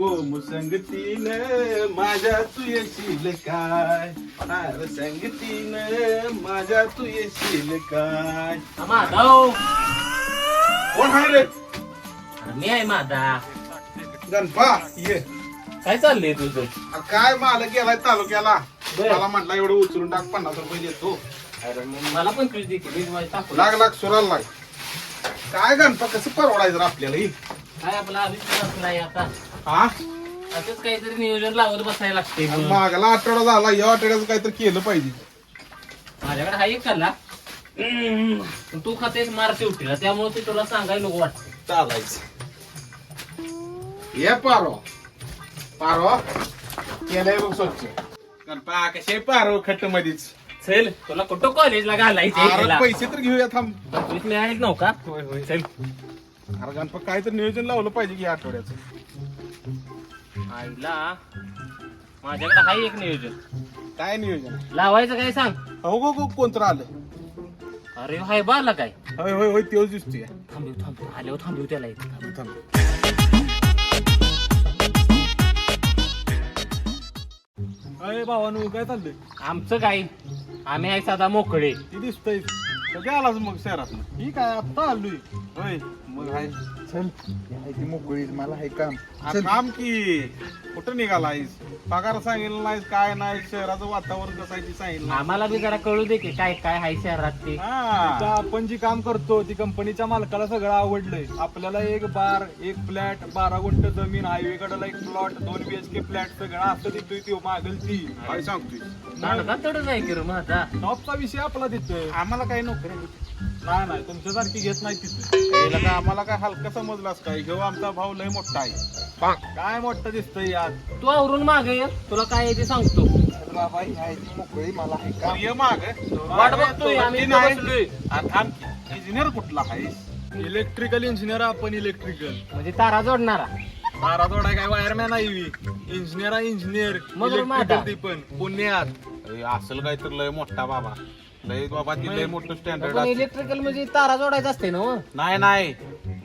गोम संगतीन माझ्या तू येशील काय? हार संगतीन माझ्या तू येशील काय? माधव कोण आहे रे? मी आहे माधा गणपा ये. काय चाललंय तुझं? काय माल गेलाय तालुक्याला? बर. मला म्हटलं एवढं उचलून टाक पन्नास रुपये देतो. अरे मग मला पण तुझी माझी टाकू. लाग लाग सुराला लाग. काय गणपा कसं परवडायचं रे आपल्याला ही? काय आपला अविश्वास नाही आता? हा? असंच काहीतरी नियोजन लावत बसायला लागते मागला आठवडा झाला या आठवड्याचं काहीतरी केलं पाहिजे. माझ्याकडे हा एक खाल्ला पण तू खातेस मार शेवटीला त्यामुळे ते तुला सांगायला नको वाटतं चालायचं. ये पारो. पारो. केलंय बघ स्वच्छ. गणपा कसे पारो खट्ट मधीच चल तुला कुठं कॉलेजला घालायचं अरे पैसे तर घेऊया थांब. पंचवीस मिळाले नव्हता चल. अरे गणपा काय तर नियोजन लावलं पाहिजे की या आठवड्याचं. आईला माझ्याकडे हा एक नियोजन. काय नियोजन? लावायचं काय सांग? हो गो गो कोणतं आलं? अरे हाय बाला काय? होय होय होय तेच दिसतोय. थांबव थांबव आल्यावर थांबव त्याला इथे. थांब, थांब. अरे भावानू काय चाललंय? आमचं काय? आम्ही आहे साधा मोकळे. ती दिसतंय. कधी आलास मग शहरात ही काय आता आलोय? होय मग हाय. चल. ती मोकळी मला आहे काम. आ, चल. काम की. कुठं निघालायस? पगार सांगितलं नाहीस काय नाही शहराचं वातावरण कसं आहे ते सांगितलं आम्हाला बी जरा कळू दे की काय काय आहे शहरात ते. आता हा. आपण जी काम करतो ती कंपनीच्या मालकाला सगळं आवडलंय. आपल्याला एक बार एक फ्लॅट बारा गुंठ जमीन हायवे कडेला एक प्लॉट दोन बीएचके फ्लॅट सगळं असं देतोय ती मागल ती. काय सांगतोय? आहे की टॉपचा विषय आपला देतोय आम्हाला काही नोकरी नाही नाही तुमच्यासारखी घेत नाही तिथे. यायला का आम्हाला काय हलका समजलास काय? घेऊ आमचा भाऊ लय मोठा आहे. काय मोठं दिसतंय यात तू आवरून मागे ये, तुला काय आहे ते सांगतो. चल बाबा ही आहे ती मोकळी मला आहे काम. ये माग. वाट बघतोय आम्ही इथं बसलोय. इंजिनियर कुठला आहे? इलेक्ट्रिकल इंजिनियर आपण इलेक्ट्रिकल म्हणजे तारा जोडणारा. बारा जोडा काय वायरमॅन आहे इंजिनियर आहे इंजिनियर मग इलेक्ट्रिकल ती पण. पुण्यात. असेल काय तर लय मोठा बाबा. लय बाबा ती लय मोठं स्टँडर्ड पण इलेक्ट्रिकल म्हणजे तारा जोडायचा असते ना हो. नाही नाही.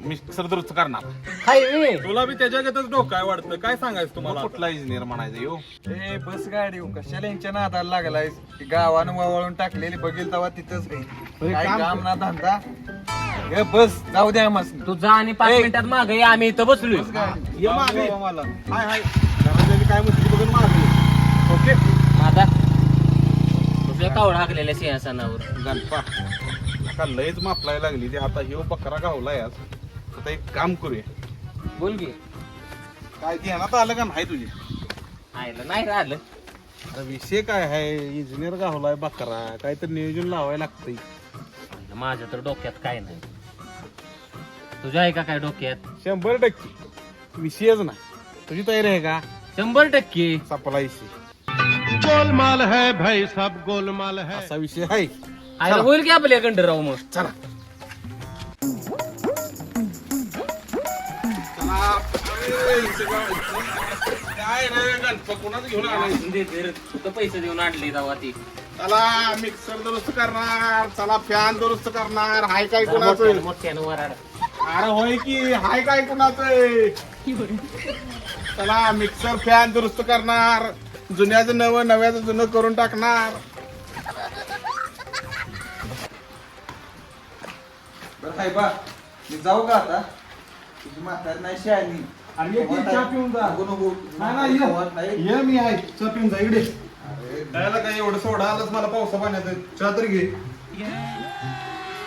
मिक्सर दुरुस्त करणार. हायवे तुला बी त्याच्यागतच डोकं आहे वाटतं. काय सांगायचं तुम्हाला? कुठला इंजिनियर म्हणायचं यो? ए बस गाडी हो, कशाला यांच्या नादाला लागलायस? ती गावानं वावळून टाकलेली बघील तेव्हा तिथंच काय काम ना धंदा? ए बस. जाऊ द्या मस्त तू जा आणि पाच ए. मिनिटात मागे ये, आम्ही इथं बसलोय. ये मागे. हाय हाय. घरात काय म्हणते बघून मागे. ओके. माझा तुझ्या कावड हाकलेल्या सिंहासनावर? गणपा. आता लयच मापलाय लागली ते. आता ह्यो बकरा गावलाय आज. आता एक काम करूया. बोल की. काय ध्यानात आलं का नाही तुझे? आयला नाही राहिलं अरे विषय काय आहे इंजिनियर गावलाय बकरा. काय तर नियोजन लावायला लागतंय. माझ्या तर डोक्यात काय नाही. तुझ्या आहे का काय डोक्यात? शंभर टक्के. विषयच नाही. तुझी तयारी आहे का? शंभर टक्के. सपलायची गोलमाल है भाई सब गोलमाल है। असा विषय आहे. आयला होईल की आपल्याकडे राहू मग? चला. काय रे कोणाचं घेऊन आलाय पैसे देऊन आणले जावा ती चला मिक्सर दुरुस्त करणार. चला फॅन दुरुस्त करणार. हाय काय मोठ्यानं कुणाचं? मोठ्यानं वराड. अरे होय की हाय काय कुणाचं? चला मिक्सर फॅन दुरुस्त करणार. जुन्याचं नवं नव्याचं जुनं करून टाकणार. बरं मी जाऊ का आता? तुझी म्हातारी नाही एक चहा पिऊन जा. नको नको. नाही, नाही, ये. ये मी आहे. चहा पिऊन जा इकडे. अरे, काय एवढं सोडा आलंच मला पावसा पाण्यात चहा तरी घे.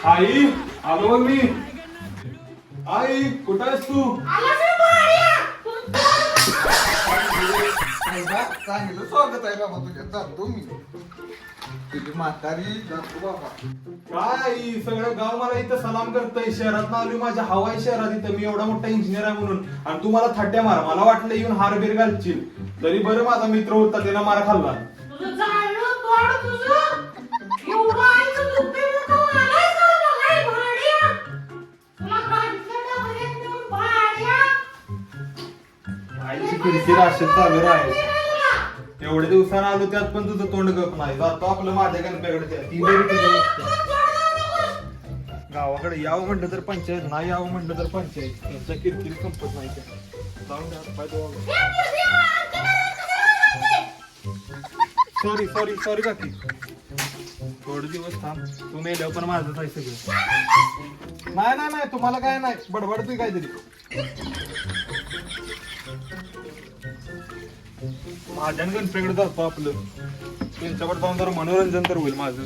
आई आलो मी. आई कुठं आहेस तू? चांगलं स्वागत आहे बाबा तुझ्या. जातो मी तुझी म्हातारी जातो बाबा. काय सगळं गाव मला इथं सलाम करतय. शहरात आलोय माझ्या हवाई शहरात इथं. मी एवढा मोठा इंजिनियर आहे म्हणून. आणि तू मला थट्ट्या मार. मला वाटलं येऊन हार बीर घालशील. तरी बरं माझा मित्र होता त्याला मार खाल्ला. तुझं जाणं तोड तुझं. एवढं आईचं दुःख मोठं आलंय का बघाय भाड्या. तुला गाडीतल्या डबऱ्यात नेऊन भाड्या. आईची किरकिर असेल चालू राहील तुला एवढ्या दिवसानं आलो त्यात पण तुझं तोंड गप नाही. जातो आपलं माझ्या गणप्याकडे ती बरी गावाकडे यावं म्हणलं तर पंचायत नाही यावं म्हणलं तर पंचायत. यांचा किरकिर संपत नाही त्या. हे सॉरी सॉरी सॉरी काकी थोडे दिवस थांब. तू मेल्यावर पण माझंच आहे सगळं. नाही नाही नाही तुम्हाला काय नाही. बडबडतोय काहीतरी. माझ्या गणपेकडे जातो आपलं. त्यांच्याकडे जाऊन जरा मनोरंजन तर होईल माझं.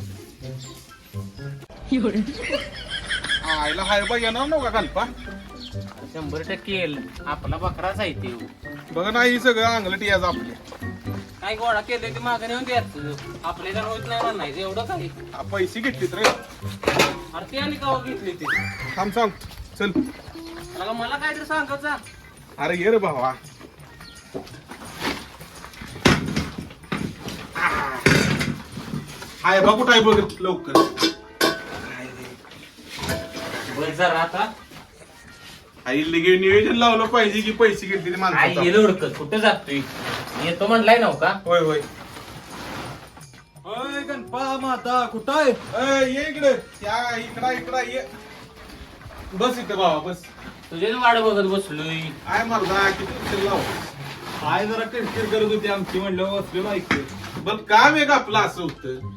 आईला हाय बा येणार नव्हता गणपा? शंभर टक्के येईल. आपला बकराच आहे ते. बघ ना ही सगळं अंगलट याच आपले. काय गोळा केलं ते मागं नेऊन द्यायचं आपल्या जण होत नाही म्हणायचं एवढं काय आ, पैसे घेतलीत रे. अरे ते आणि गावात घेतली ते. थांब सांग. चल. अगं मला काय तरी सांगत जा अरे ये रे भावा. हाय बा कुठं आहे बघ लवकर. बस जरा आता. आई लगे नियोजन लावलं पाहिजे की पैसे घेतले ते आई माणसाचा गेलं उडकत कुठं जातोय? येतो म्हणलाय नव का? होय होय. अय गणपा माता कुठं आहे? अय, ये इकडे. त्या इकडा इकडा ये. बस इथं भावा बस. तुझेच वाट बघत बसलोय. काय मर्दा किती उशीर लाव? आय जरा किरकिर करत होती आमची म्हणलं बसलेलो ऐकतो बरं काम आहे का आपलं असं होतं.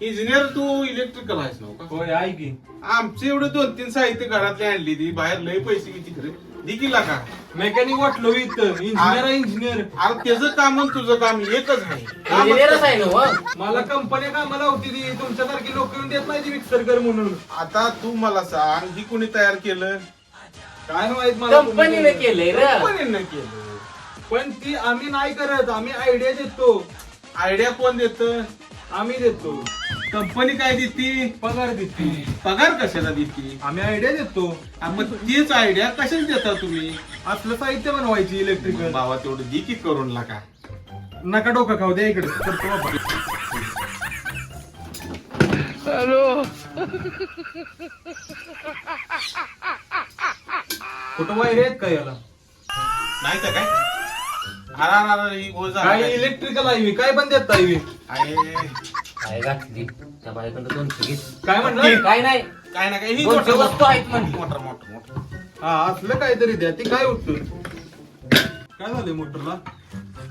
इंजिनियर तू इलेक्ट्रिकल आहेस ना का? होय आई की. आमचे एवढे दोन तीन साहित्य घरातले आणली ती बाहेर लय पैसे किती खरे. दिकीला का मेकॅनिक वाटलो इथं. इंजिनियर आहे इंजिनियर अरे त्याचं काम आणि तुझं काम एकच आहे. कामच इंजिनियरच आहे ना हो. मला कंपनी कामाला होती ती. तुमच्यासारखी लोक येऊन देत नाही ती मिक्सर कर म्हणून. आता तू मला सांग ही कोणी तयार केलं? काय माहीत मला कोणी कंपनीने केलं. केलंय र. कंपनीनं केलं पण ती आम्ही नाही करत आम्ही आयडिया देतो. आयडिया कोण देत? आम्ही देतो. कंपनी काय देते? पगार देते. पगार कशाला देते? आम्ही आयडिया देतो. तीच आयडिया कशाला देता तुम्ही? असलं साहित्य बनवायची इलेक्ट्रिकल बाबा तेवढं दी की करून लागा नका डोकं खाऊ द्या इकडे. करतो बाबा. कुठं वायर आहेत का याला? नाही तर काय? अरे ही गोळ झाला. काय? इलेक्ट्रिकल आहे मी? काय पण देत आहे. काय घातली त्या बायकडं दोनशे घेत काय म्हणलं? काय नाही. काय ना काय ही दोनशे मोटर वस्तू आहेत म्हणली. मोटर मोटर मोटर हा असलं काहीतरी द्या. ती काय होतं काय झालंय मोटरला?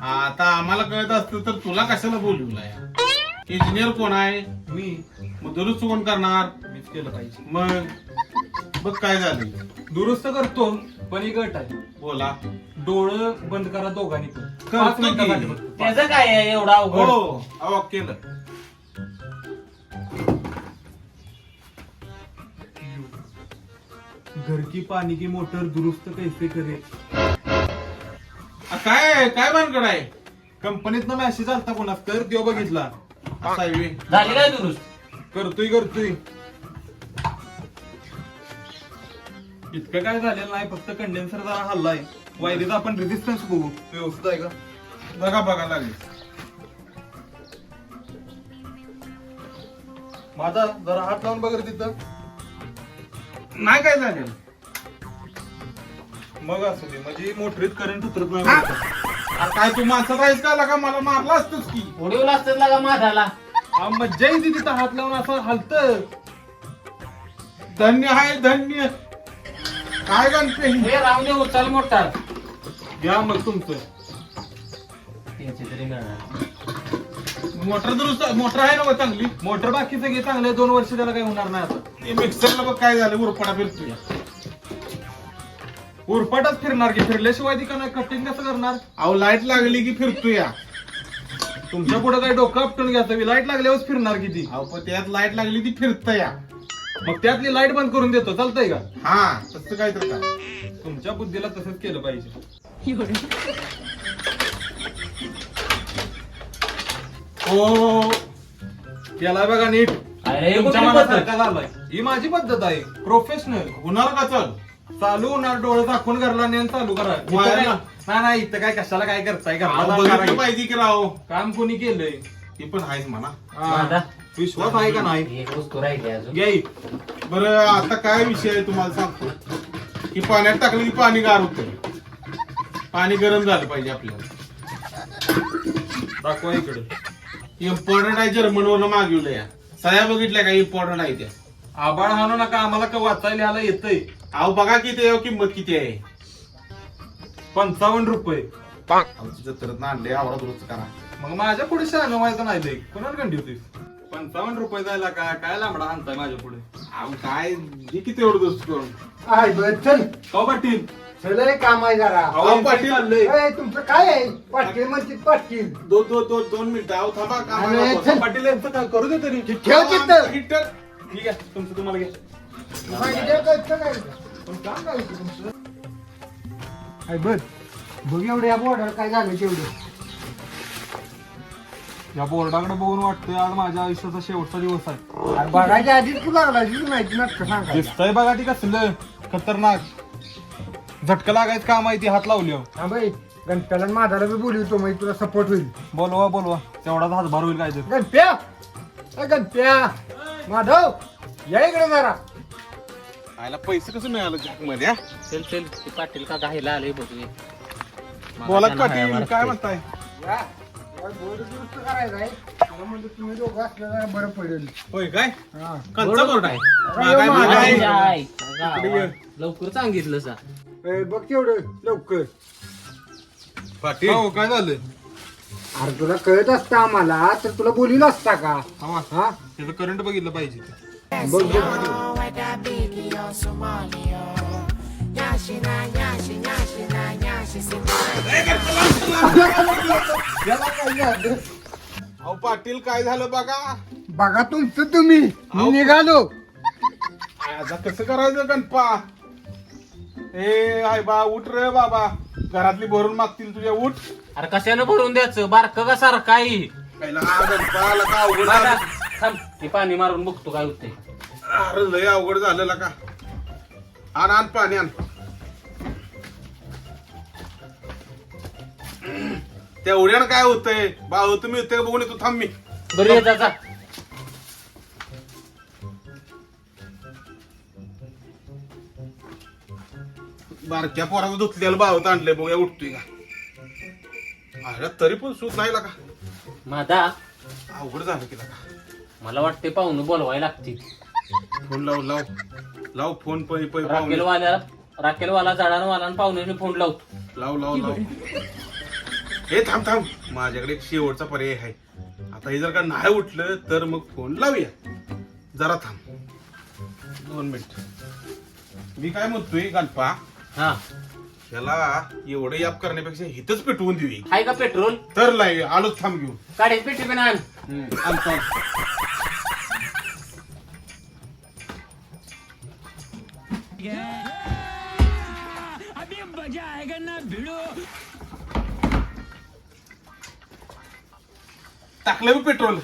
आता आम्हाला कळत असतं तर तुला कशाला बोलवलाय इंजिनियर कोण आहे? मी. मग दुरुस्त कोण करणार? मीच केलं पाहिजे. मग? बघ काय झालं दुरुस्त करतो पण ही गट आहे. बोला. डोळं बंद करा दोघांनी पण. करतो पाच की. मिनिटासाठी फक्त. त्याचं काय आहे? एवढा हो अवघड अहो केलं. घर की पाणी की मोटर दुरुस्त कैसे करे? आ, काय काय भानगड आहे? कंपनीतनं मॅसेज आलता कोणास? तर देव बघितला. असा आहे व्हय. झाली काय दुरुस्त? करतोय करतोय. इतकं काय झालेलं नाही फक्त कंडेन्सर जरा हल्लाय. वायरीचा आपण रेजिस्टन्स बघू. व्यवस्थित आहे का? बघा बघा लागेल. माझा जरा हात लावून बघ रे तिथं. नाही काय झालं मग असू दे म्हणजे मोटरीत करंट उतरत नाही काय तू माणसात आहेस का लागा मला मारला असतोच की. उडीवला असतात लागा माझाला हा, मज्जा येते तिथं हात लावून असं हलत. धन्य आहे धन्य. काय गणपे हे राहून दे उचल मोठा घ्या मग तुमचं. तीनशे तरी मिळणार. मोटर दुरुस्त मोटर आहे ना चांगली. मोटर बाकीचं घे चांगलं दोन वर्ष त्याला काही होणार नाही आता. ते मिक्सरला बघ काय झालं उरपडा फिरतोय. उरपाटच फिरणार की फिरल्याशिवाय ती का नाही कटिंग कसं करणार? अहो लाइट लागली की फिरतोय या. तुमच्यापुढे काही डोकं आपटून घ्यायचं? लाइट लागल्यावरच फिरणार किती अहो पण त्यात लाइट लागली ती फिरत या. मग त्यातली लाइट बंद करून देतो. चालतंय का? हा तसं काय तर तुमच्या बुद्धीला तसंच केलं पाहिजे. ओ केलाय बघा नीट. अरे तुमच्या मनासारखा? झालाय ही माझी पद्धत आहे. प्रोफेशनल होणार का चल? चालू होणार डोळे दाखवून घरला नेन चालू करा? काय- नाही नाही इथं काय कशाला काय करताय? घरला अहो, जाऊन बघितलं करा. पाहिजे की राव. काम कोणी केलंय? ती पण आहेच म्हणा. हा. विश्वास आहे का नाही? एक वस्तू राहिली अजून. घ्या ही. बरं आता काय विषय आहे तुम्हाला सांगतो. की पाण्यात टाकलं की पाणी गार होतं पाणी गरम झालं पाहिजे आपल्याला. दाखवा इकडे. इम्पॉर्टंट आहे जर्मन वरनं मागवलं या सह्या बघितल्या का? इम्पॉर्टंट आहे त्या. आबाळ हाणू नका आम्हाला का वाचायला लिहायला येतंय? अहो बघा किती आहे किंमत किती आहे. पंचावन्न रुपये. आमची जत्रेत आणले आवडा दुरुस्त करा. मग माझ्या पुढे शहाणं व्हायचं नाही लई कोणाला गंडी होतीस पंचावन्न रुपये जायला काय? काय लांबडा आणताय माझ्या पुढे? अहो काय? दे किती एवढं दुरुस्त करून. आय बर चल. का पाटील. रे काम आहे जरा. अहो, पाटील. ए, तुमचं काय आहे? पाटील म्हणते पाटील. दोन दोन दोन दोन मिनिटं. अहो थांबा अरे, कामाला चल. बोलवा. पाटील यांचं काय करू दे तरी. ठेव तिथं. हिटर. ठीक आहे तुमचं तुम्हाला घ्या. काय? काम बर बघ. एवढं या बोर्डावर काय झालं तेवढं. या बोर्डाकडे बघून वाटतंय आज माझ्या आयुष्याचा शेवटचा दिवस आहे. अरे बघायच्या आधीच तुला लागला माहिती नसतं दिसतंय बघा ती कसलं खतरनाक. झटका लागायचं काम आहे ती हात लावली हो. हा बाई गणप्याला आणि माझाला बी बोलवतो मग तुला सपोर्ट होईल बोलवा बोलवा तेवढाच हातभार होईल काय तर गणप्या ए, गणप्या माधव या इकडे जरा आयला पैसे कसं मिळालं जॅकमध्ये हा? चल चल ते पाटील का घायला आले बघूया बोला की पाटील काय म्हणताय या या दुरुस्त करायचा आहे तुला तुम्ही दोघं असलं जरा बरं पडेल होय काय हा कंचा बोर्ड आहे मागाय, मागाय. लवकर सांगितलं सा ए, बघ तेवढं लवकर. पाटील. हो काय झालं अरे तुला कळत असतं आम्हाला तर तुला बोलील असता का? थांबा हा? त्याचं करंट बघितलं पाहिजे ते. बघ बघ. याला काय झालं? अहो पाटील काय झालं बघा? बघा तुमचं तुम्ही. मी निघालो. आता कसं करायचं गणपा? ए हाय बा उठ रे बाबा. घरातली भरून मागतील तुझ्या उठ. अरे कशानं भरून द्यायचं? बारक का सारखं आहे हा का अवघड बघा, झालं? थांब ते पाणी मारून बघतो काय होतंय. अरे लय अवघड झालेला का? आण आण पाणी आण. तेवढ्यानं काय होतंय? बा तुम्ही होते बघून येतो थांब मी. बरं ये जा जा. बारक्या पोराचं धुतलेलं बावत आणलंय बघूया उठतोय का? अरे तरी पण सूत नाही का? मादा. अवघड झालं की का? मला वाटते पाहुणं बोलवायला लागतील. फोन लाव लाव. लाव फोन पै पै पाहुणे. वाला झाडानं वाला आणि पाहुण्याने फोन लावतो लाव लाव लाव. हे थांब थांब. माझ्याकडे एक शेवटचा पर्याय आहे. आता हे जर का नाही उठलं तर मग फोन लावूया. जरा थांब. दोन मिनिट. मी काय म्हणतोय गणपा? हा. याला एवढं याप करण्यापेक्षा हिथच पेटवून देऊ आहे का पेट्रोल? तर लाई आलोच थांब घेऊन. काढेल पेटी पण आण. आणतो टाकलं पेट्रोल.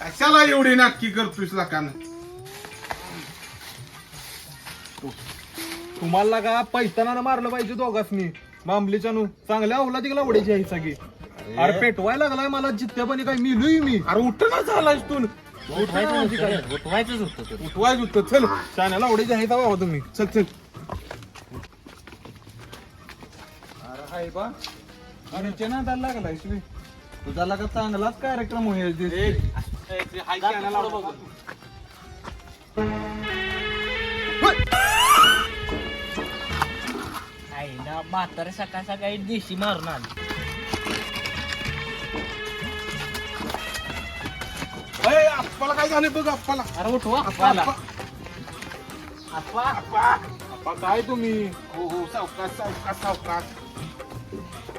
कशाला एवढी नाटकी करतोयस लाकानं? तुम्हाला का पैताना मारलं पाहिजे दोघांनी मामलीच्या नु चांगल्या अवला तिला उडायची आहे सगळी. अरे. पेटवायला लागलाय मला जित्यापणी काय मिलूय मी. अरे उठना झालास तू. उठवायचंच होतं ते. उठवायच होतं. चल. शाण्याला उडायची आहे बाबा तुम्ही. चल चल. अरे हाय बा. अरे लागलाय तुम्ही तुझा लागा चांगलाच कार्यक्रम होईल आईला म्हातारे सकाळ सकाळी देशी मारून आली. अय, आप्पाला काय झालं बघ आप्पाला. अरे उठवा आप्पा, आप्पाला. आप्पा. आप्पा. आप्पा. आता काय तुम्ही? हो हो सावकाश सावकाश सावकाश.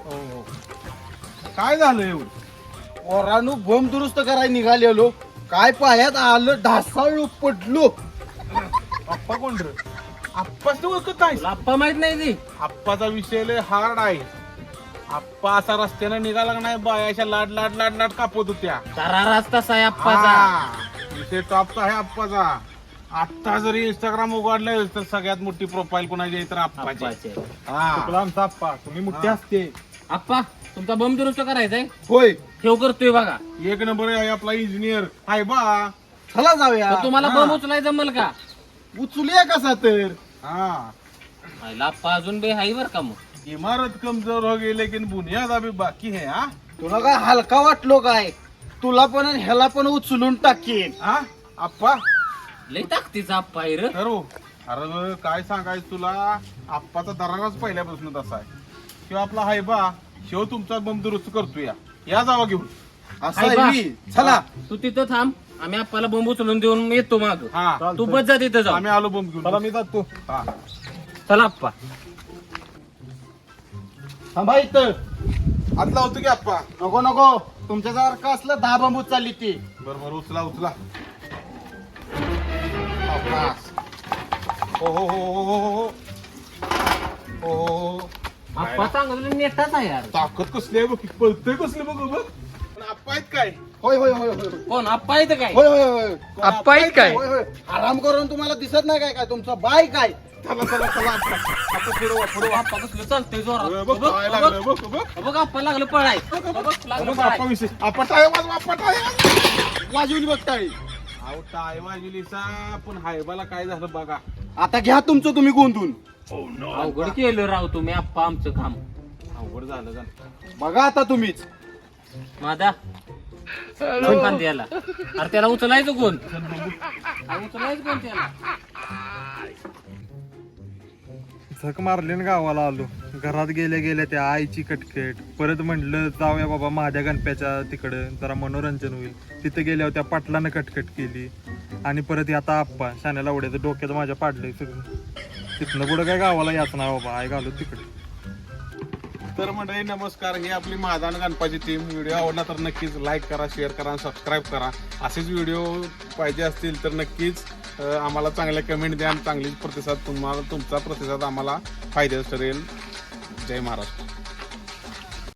हो हो. काय झालं एवढं? पोरानु बम दुरुस्त करायला निघालेलो. काय पायात आलं ढासाळलो पडलो. आप्पा कोण रे? आप्पाच ओळखत नाही. आप्पा माहीत नाही ती. आप्पाचा विषय लय हार्ड आहे. आप्पा असा रस्त्यानं निघाला का नाही बायाच्या लाड लाड लाड लाड कापत होत्या. तारा रस्ता आहे आप्पाचा. हा, विषय टॉपचा आहे आप्पाचा. आता जरी इंस्टाग्राम उघडलं तर सगळ्यात मोठी प्रोफाईल कोणाची आहे तर आप्पाची. आप्पाचे. हा. तुला आमचा आप्पा. तुम्ही मोठे असते. आप्पा तुमचा बम दुरुस्त करायचाय? होय. ठेव करतोय बघा. एक नंबर आहे आपला इंजिनियर हाय बा. चला जाऊया. तर तुम्हाला. बम उचलाय जमल का? उचलूया कसा तर हा. आईला आप्पा अजून बे हाई बर का मग. इमारत कमजोर हो गई लेकिन बुनियाद अभी बाकी है हा? तुला काय हलका वाटलो काय? तुला पण आणि ह्याला पण उचलून टाकेन. हा? आप्पा? लय ताकदीचा आप्पा आहे रे. करू अरे काय सांगायचं तुला? आप्पाचा दराराच पहिल्यापासून तसा आहे. किंवा आपला हायबा शेव तुमचा बंब दुरुस्त करतो या या जावा घेऊन. असं. आहे मी. चला. तू तिथं थांब. आम्ही आपल्याला बोंब उचलून देऊन येतो माग. तू बस जा जाऊ. आम्ही आलो बोंब घेऊन. चला मी जातो. चला आप्पा. थांबा इथं. हात लावतो की आप्पा? नको नको. तुमच्यासारखं असलं दहा बांबू चालली ती. बरोबर उचला उचला. आप्पा. हो हो हो हो, हो हो हो. हो, हो, हो. आप्पा चांगलं नेटाच आहे यार. ताकद कसली आहे बघ पळतोय कसली बघ बघ. पण आप्पा आहेत काय? होय होय होय होय. कोण आप्पा येतं काय? होय होय होय. आप्पा आहेत काय? होय होय. आराम करून तुम्हाला दिसत नाही काय काय तुमचं बाय काय? चला चला चला आप्पा. आप्पा पुढं वा, पुढं वा. आप्पा कसलं चालतंय जोरात. बघ, लागलं, बघ, बघ. बघ आप्पा लागलं पळाय. बघ लागलं बघ, पळाय. आप्पा विषय. आप्पा टाळे वाजवा आप्पा टाळे वाजवली बघ टाळी. अहो पण हायबाला काय झालं बघा. आता घ्या तुमचं तुम्ही गोंधून. अवघड केलं राव तुम्ही आप्पा आमचं काम. अवघड झालं का? बघा आता तुम्हीच. मादा कोण कांदे याला अरे त्याला उचलायचं कोण? अरे उचलायचं कोण त्याला? झक मारली ना गावाला आलो. घरात गेल्या गेल्या त्या आईची कटकट. परत म्हटलं जाऊया बाबा माझ्या गणप्याच्या तिकडं. जरा मनोरंजन होईल. तिथे गेल्यावर त्या पाटलानं कटकट केली. आणि परत आता आप्पा शाण्याला उड्याचं डोक्यात माझ्या पाडलंय सगळं. तिथनं पुढं काय गावाला याच नाही बाबा. आई घालू तिकडे. तर मंडळी नमस्कार. ही आपली महादान गणपाची टीम व्हिडिओ आवडला तर नक्कीच लाईक करा शेअर करा आणि सबस्क्राईब करा. असेच व्हिडिओ पाहिजे असतील तर नक्कीच आम्हाला चांगल्या कमेंट द्या आणि चांगली प्रतिसाद तुम्हाला तुमचा प्रतिसाद आम्हाला फायद्याचं ठरेल. जय महाराष्ट्र.